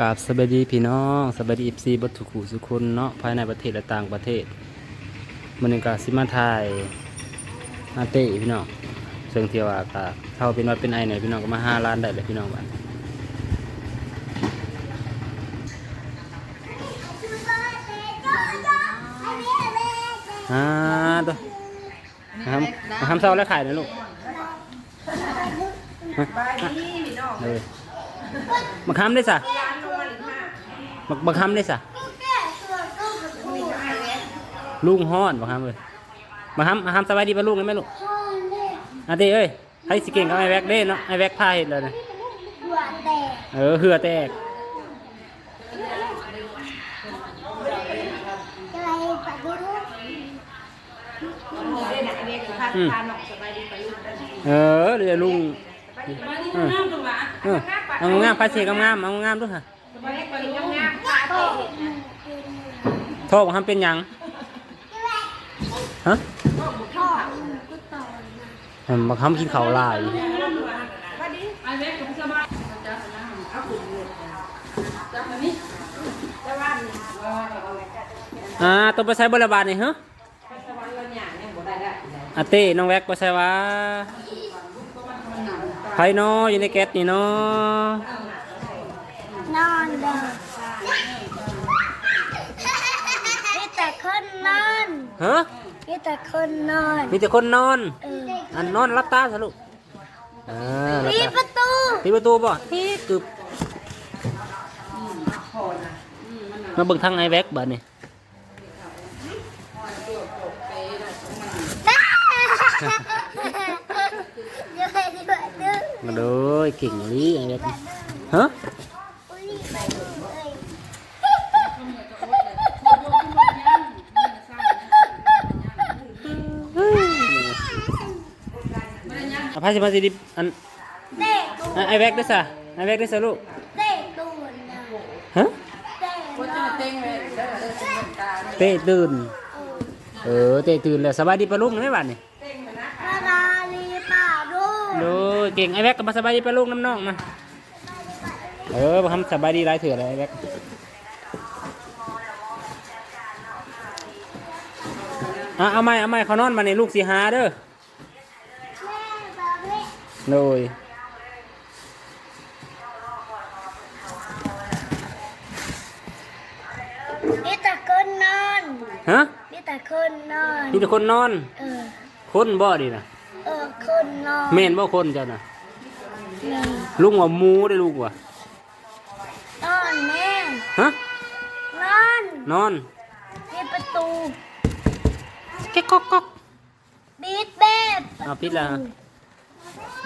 กราบสวัสดีพี่น้องสวัสดีอีซีบัตถุขูสุคนเนาะภายในประเทศและต่างประเทศมันนึงกาซิมาไทยมาเตะพี่น้องซึ่งเที่ยวอากาศเท่าเป็นว่าเป็นไอเนี่ยพี่น้องก็มาห้าล้านได้เลยพี่น้องบ้านอ่าตัวมาทำมาทำเศร้าแล้วขายนะลูกฮะเลยมาค้ำได้สะ มามาค้ำได้สะลุงฮ้อนมาค้ำเลยมาค้ำมาค้ำสบายดีป่ะลุงไหมลูกอาตีเอ้ยให้สิเก่งกับไอ้แว็กเด้เนาะไอ้แว็กพาเห็ดเลยนะเออเหือแตกเออเดี๋ยวลุงเออเออเอางามๆพาเสียงงามเอางามด้วยค่ะ โทษทำเป็นยังฮะเห็นมาทำกินข้าลายอ่าตัวไปใช้บริบาลนี่เหรออาเต้น้องแว็กไปใช้ว่าไพเนออยู่ในแก๊สนี่เนาะนอนเด้อ ฮะมีแต่คนนอนมีแต่คนนอนเอออันนอนรับตาสลูกอ่ารับปิดตาประตูปิดประตูป่ะพี่กึบมาเบิ่งทางไอแว็กบ้านนี่เดี๋ยวให้ดีกว่าเด้อมาดูเก่งลีไอแว็กฮะ อภัยสิมาสิดิอันเตะตูอะไอแว็กได้สะไอแว็กได้สะลูกเตะตูนะฮะเตะนะเตะตื่นเออเตะตื่นแล้วสบายดีปะลุงไหมบ้านนี่มาลาลีป่าดูดูเก่งไอแว็กก็มาสบายดีปะลุงน้ำน้องมาเออมาทำสบายดีหลายเถื่อเลยไอแว็กอะเอาไม้เอาไม้เขานอนมาในลูกสีหาเด้อแม่แบบนี้ โดยมีแต่คนนอนฮะมีแต่คนนอนมีแต่คนนอน เออ คนบ่ดีนะเออคนนอนแม่นบ่คนเจ้าน่ะนี่ลุงว่าหมูได้ลูกว่ะนอนแม่ฮะนอนนอนปิดประตูแก๊กก๊อกก๊อกปิดแบบเอาปิดแล้ว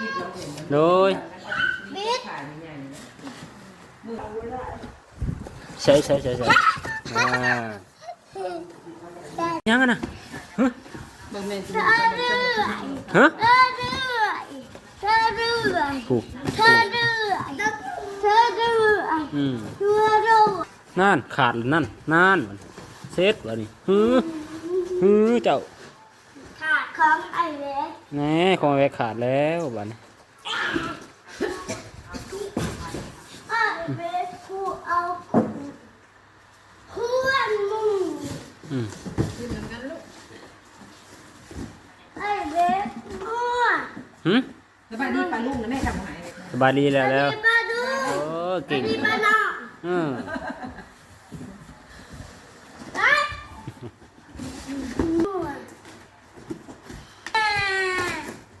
ฮะโดย ปิด ใช่ใช่ใช่ใช่อ่ายังไงนะฮะ เธอเรื่อย ฮะ เธอเรื่อยเธอเรื่อย ถูก เธอเรื่อยเธอเรื่อย อืม เธอเรื่อย นั่นขาดแล้วนั่นนั่นเซตวะนี่ฮือฮือเจ้า ขาดของไอ้เล็กแน่ของไว้ขาดแล้วบัดนี้ไอ้เล็กกูเอาเพื่อนมึงอืมไอ้เล็กมั่วหืมสบายดีปลาลูกนะแม่ทำหายเลยสบายดีแล้วแล้วไอ้ปลาดูโอ้เก่ง ไอ้ปลาหนออืม ไอ้มั่ว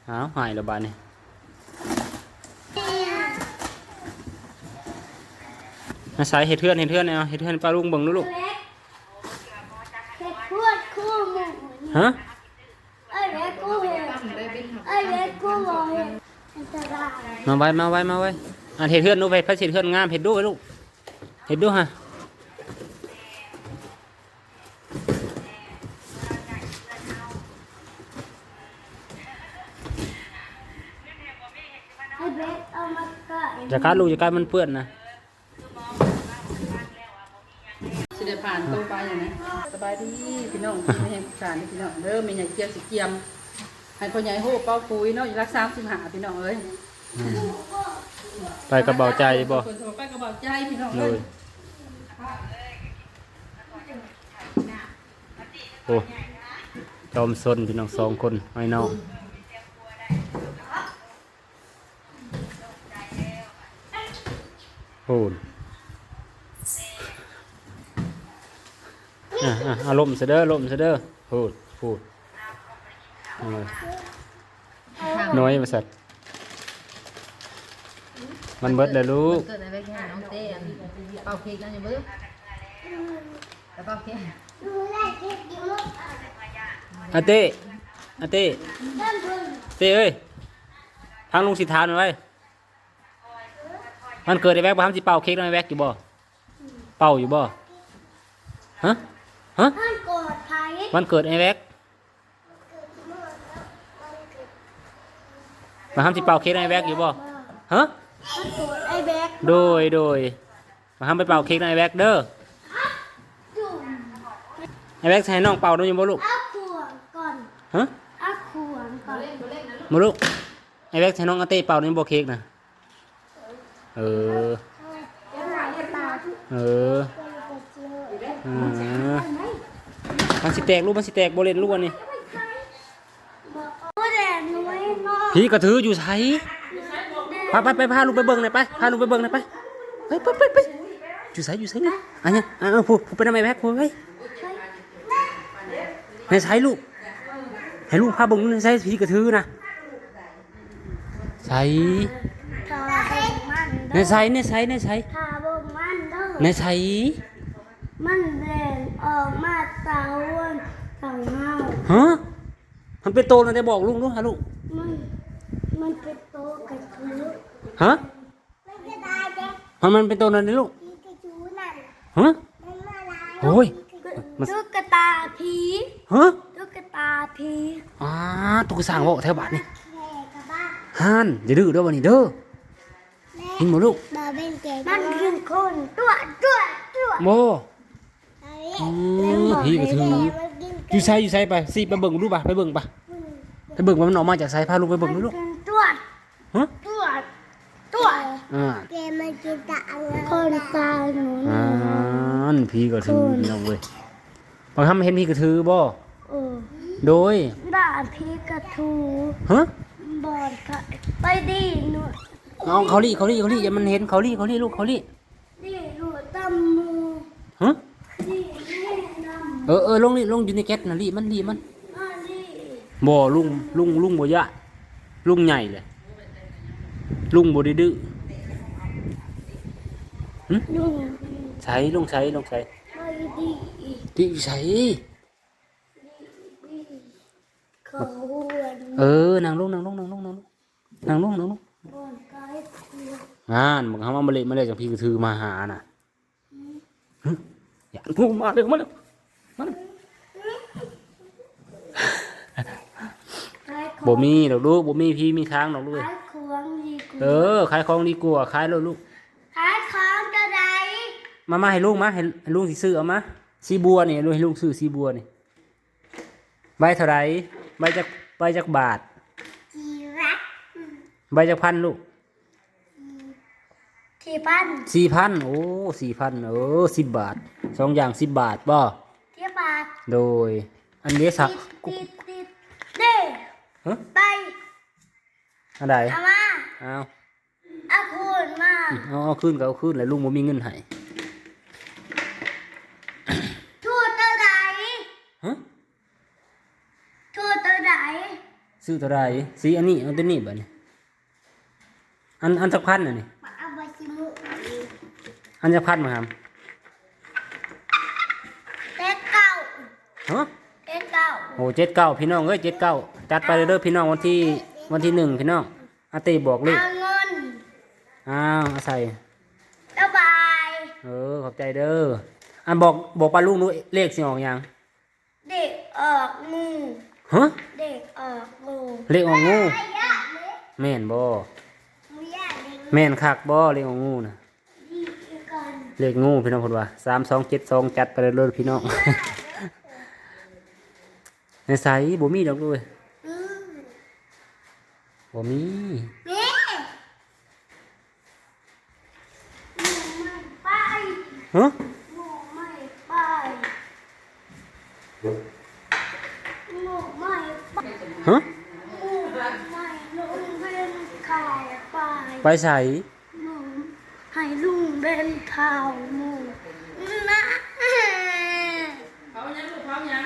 เอาวหายแล้วบาดนี้อาศัยเห็ดเทือนเห็ดเทือนเนี่ยเห็ดเทือนปลาลุงเบิ่งดูลูกเล็กเล็กพวดคู่หมูฮะไอ้เล็กกูเห็นไอ้เล็กกูรอเห็นมาไว้มาไว้มาไว้อะเห็ดเทือนดูไปพัดเห็ดเทือนงามเห็ดดูไว้ลูกเห็ดดูฮะ ไอ้เล็กเอามา เกะจะกัดลูกจะกัดมันเปื้อนนะสิได้ผ่านตัวไปอย่างนี้สบายดีพี่น้องไม่ให้ผู้ชายพี่น้องเด้อมีอย่างเกียวสิเกียมให้พ่อใหญ่โหเป้าปุยเนาะอยู่รักสามสิบหาพี่น้องเอ้ยไปกับเบาใจบ่คนสมัครไปกับเบาใจพี่น้องเลเอ้ยยโอ้จอมซนพี่น้องสองคนไอ้น้อง โอ้นอะอะอารมณ์เสยเด้ออารมณ์เสยเด้อพูดพูดเอาเลยน้อยมาสัตว์มันเบิดเลยลูกเกิดอะไรขึ้นน้องเต้อันเป่าเค้กนั่นอยู่บึ้มแล้วเป่าเค้กหนูได้เก็บอยู่ลูกอาเต้อาเต้เริ่มพึ่งเต้เอ้ยทางลุงสิทานมันไว้ มันเกิดไอ้แวกบ้ามสิเป่าเค้กแล้วไอ้แวกอยู่บ่เป่าอยู่บ่ฮะฮะท่านโกรธภัยมันเกิดไอ้แวกมาห้ามสิเป่าเค้กแล้วไอ้แวกอยู่บ่ฮะท่านโกรธไอ้แบกโดยโดยมาห้ามไปเป่าเค้กแล้วไอ้แวกเด้อจุ่มไอ้แวกใช้น้องเป่าด้วยอยู่บ่ลูกเอาขวงก่อนฮะเอาขวงก่อนมาลูกไอ้แวกใช้น้องอาเต้เป่าด้วยบ่เค้กนะ เออเดี๋ยวหายตาทุกเออมันสิแตกลูกมันสิแตกโบเลนลูกอันนี้โอ้แดดน้อยเนาะผีกระถืออยู่ไสไปไปไปพาลูกไปเบิ่งหน่อยไปพาลูกไปเบิ่งหน่อยไปไปไปไปไปอยู่ไสอยู่ไสลูกอันเนี้ยอ่าผู้ผู้ไปทำไมแบ็คผู้ไปในไสลูกให้ลูกพาเบิ่งในไสผีกระถือนะไส มันในไสในไสในไสทาเบิ่งมันเด้อในไสมันแดงออกมาตาอ้วนตาเงาฮะมันเป็นโตแล้วได้บอกลุงดูฮะลูกมันมันเป็นโตกระชือฮะมันจะได้เด็กมันมันเป็นโตแล้วได้ลูกผีกระชือนั่นฮะมันมาลายโอ้ยตุ๊กตาผีฮะตุ๊กตาผีอ่าตุกสร้างบอกแถวบ้านนี่แม่กับบ้านฮานอย่าดื้อเด้อวันนี้เด้อ เห็นบ่ลูกมาเป็นเกมันคือคนตัวตัวตัวโมอืมผีกระทืออยู่ไสอยู่ไสไปสิไปเบิ่งดูป่ะไปเบิ่งป่ะไปเบิ่งว่ามันออกมาจากไสพาลูกไปเบิ่งดูลูกตัวฮะตัวตัวอ่าแกมันกินตาคนตาหนูอ่านผีกระถือพี่น้องเว้ยบางคำเห็นผีกระถือบ่เออโดยด่าพีกระทูฮะบอดค่ะไปดีหนู เอาเขาลี่เขาลี่เขาลี่อย่ามันเห็นเขาลี่เขาลี่ลูกเขาลี่ดีหนูตำมูฮะดีแม่นเออเออลงนี่ลงอยู่ในแก๊สน่ะลี่มันลี่มันำอันนี้บ่ลุงลุงลุงบ่ยะลุงใหญ่เลยลุงบ่ได้ดื้อหึลุงใช้ลงใช้ลงใช้ไปดีดิใช้เขาหวนเออนางลงนางลงนางลงนางลงนางลงนางลงบ อนกายคูงานมึงทำมาเละมาเละจากพี่กระทือมาหาน่ะหึอย่างูมาเร็วมาเร็วมาเร็วขายของบ่มีดอกลูกบ่มีพี่มีทางดอกลูกขายของดีกเอว่าอขายของดีกว่าขายแล้วลูกขายของจะไดมามาให้ลูกมาให้ให้ลูกสิซื้อเอามาสีบัวนี่ลูกให้ลูกซื้อสีบัวนี่ใบเท่าไหรใบจากใบจากบาทจีรักใบจากพันลูก ที่บ้านสี่พันโอ้สี่พันเออสิบบาทสองอย่างสิบบาทบ่ที่บ้านโดย อันนี้สักติดติดเด้ฮะไปอันใดเอามาเอาเอาคูณมาเอาเอาขึ้นก็เอาขึ้นแล้วลุงบ่มีเงินให้ทูตตัวไหนฮะทูตตัวไหนซื้อเท่าไหรสีอันนี้เอาตัวนี้บัดนี้อันอันสักพันน่ะนี่ มาเอาไปชิมุ อันสักพันมาครับเต็กเก้าฮะเต็กเก้าโอ้เจ็ดเก้าพี่น้องเอ้ยเจ็ดเก้าจัดไปเลยเด้อพี่น้องวันที่วันที่หนึ่งพี่น้องอาเต้บอกเลขเอาเงินอ้าวเอาใส่ระบายเออขอบใจเด้ออันบอกบอกปลาลุงดูเลขสิออกยังเด็กออกงูฮะเด็กออกงูเลขออกงูไม่ยากเลยแม่นบ่ไม่ยากเลยแม่นคักบ่เลขออกงูนะดีกัน เลขงูพี่น้องคนว่าสามสองเจ็ดสองจัดไปเลยพี่น้องในใสบ่มีดอกด้วยบ่มีฮะฮะไปใส่ ข้าวมูมะเอายังลูกเอายัง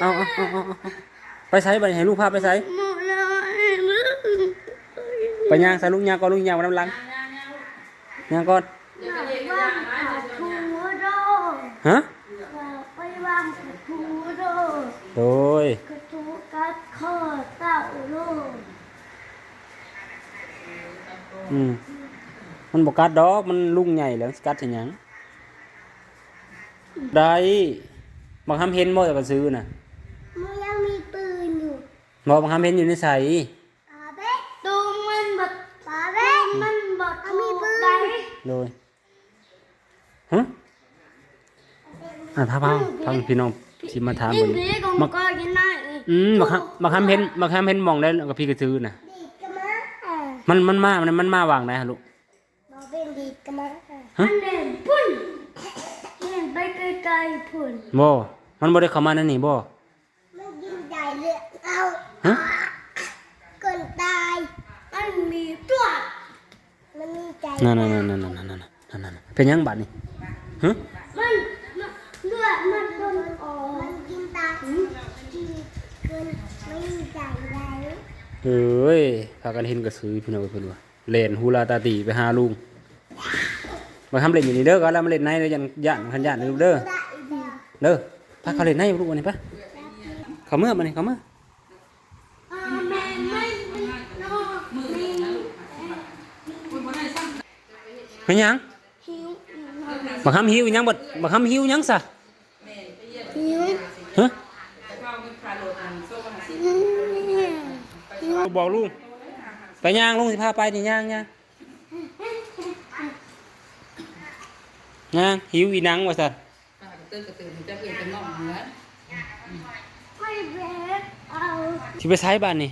เอาเอาเอาเอาไปใช้ไปให้ลูกภาพไปใช้ไปย่างใส่ลูกย่างก่อนลูกย่างมาน้ำลังย่างก่อนฮะไปวางผูโดย อืมมันบอกกัดดอก มันลุงใหญ่แล้วสิกัดสิหยังได้บางคำเห็นบ่จะซื้อน่ะมันยังมีปืนอยู่บ่บางคำเห็นอยู่ในใสปาเบ๊กตูมันบดปาเบ๊กมันบดมีปืนโดยฮะอะพาพังพังพี่น้องสิมาถามยิ่เบิ่งงดีก็มันก็ยังได้อีกอืมบางคำบางคำเห็นบางคำเห็นมองได้กับพี่ก็ซื้อน่ะดีกันมาอะ มันมันมา มันมันมาวางไหนฮะลูกมาเป็นดีกันฮะมันเล่นพุ่นเล่นไปไกลๆพุ่นบ่มันบ่ได้เข้ามานั่นนี่บ่มันยิงใหญ่เลยเอาฮะคนตาย มันมีตัว มันมีใจนั่นนั่นนั่นนั่นนั่นนั่นนั่นเป็นยังบัดนี่ฮะมันเลือดมันโดนออกมันกินตา เอ้ยพากันเห็นกระสือพี่น้องเพิ่นว่าเล่นฮูลาตาตีไปหาลุงมาทำเล่นอยู่นี่เด้อก็แล้วมาเล่นในเด้อยันย่านคันย่านเด้อเด้อได้อีกแล้วเด้อพาเขาเล่นในลูกวันนี้ปะเขาเมื่อมานี่เขาเมื่ออ่าแม่ไม่ไม่นอกมีคุณบ่ได้ซ้ำเป็นหยังหิวบักคำหิวอีหยังบดบักคำหิวหยังซะแม่ไปเยี่ยมหิวฮะ บอกลุงไปย่างลุงสิพาไปนี่ย่างเนี่ย่างหิวอีนังวะสัตว์ที่ไปใช้บ้านนี่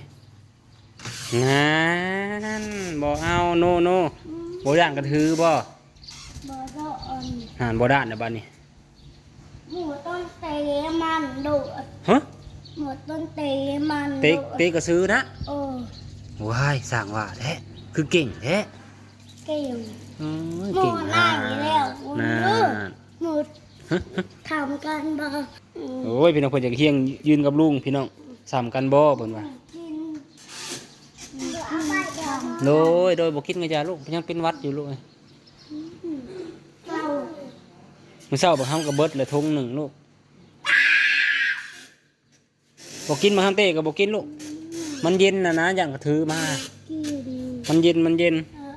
นั่นบอกเอาโนโนบด่านกระทือบ่ห่านบด่านเนะบ้านนี่หมูต้องใส่มันดูฮะ ต้นเตะมันเตะเตะกระซื้อนะโอ้ว้ายสร้างว่าแท้คือเก่งแท้เก่งอืมหมูเก่งหน้าอีกแล้วน่าหมูทำกันบ้างอืมโอ้ยพี่น้องเพิ่นอยากเฮียงยืนกับลุงพี่น้องสามกันบ่เพิ่นว่ากินเอาไปเดี๋ยวโดยโดยบ่คิดไงจ้าลูกยังเป็นหวัดอยู่ลูกเอ้ยเรามื้อเช้าบ่ทำกับเบิดเลยทงหนึ่งลูก บ่กินมาทำเต้ก็บ่กินลูก มันเย็นน่ะนะอย่างกระถือมากินมันเย็นมันเย็นเอ่อ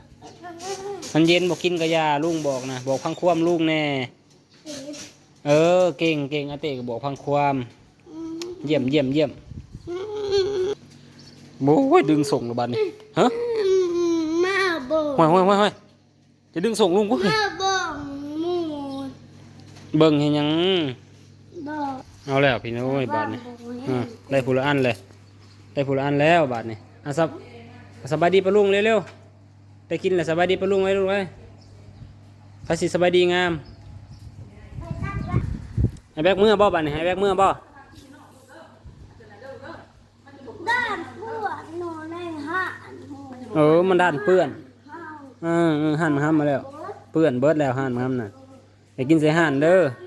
มันเย็นบอกกินกระยาลุงบอกนะบอกพังความลุงแน่ เออเก่งเก่งอาเต้ก็บอกพังความ เยี่ยมเยี่ยมเยี่ยมโอ้ยดึงส่งระบาดนี่ฮะมาบอกห้อยห้อยห้อยห้อยจะดึงส่งลุงกูมาบอกหมูเบิ่งให้หยังบอก เอาแล้วพี่น้อยบาทนี่อ่าได้ผู้ละอันเลย ได้ผู้ละอันแล้วบาทนี่อะสบสบายดีปะลุงเร็วๆได้กินแล้วสบายดีปะลุงไว้ลุงไว้ภาษีสบายดีงามให้แบกมือบ่บาทนี่ให้แบกมือบ่ด้านพวกหนูในห้างหมูเออมันด้านเปื้อนเฮาเออเออหั่นมาห้ามมาแล้ว เปื้อนเบิดแล้วหั่นมาห้ามน่ะไปกินใส่หั่นเด้อกินหมูแล้ว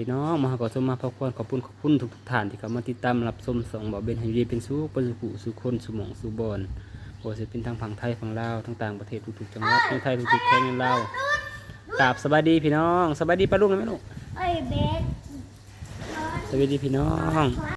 พี่น้องมาขอสมมาพักผ่อนขอบคุณขอบคุณทุกทุกๆท่านที่เข้ามาติดตามรับชมส่งบ่อเบนให้อยู่ดีเป็นสุขเป็นสุขสุขคนสุหมองสุบอนโอสิเป็นทางฝั่งไทยฝั่งลาวทั้งต่างประเทศทุกๆจังหวัดในไทยทุกๆแห่งในลาวกราบสบายดีพี่น้องสบายดีปะลุงนะแม่ลูกไอ้เบส สวัสดีพี่น้อง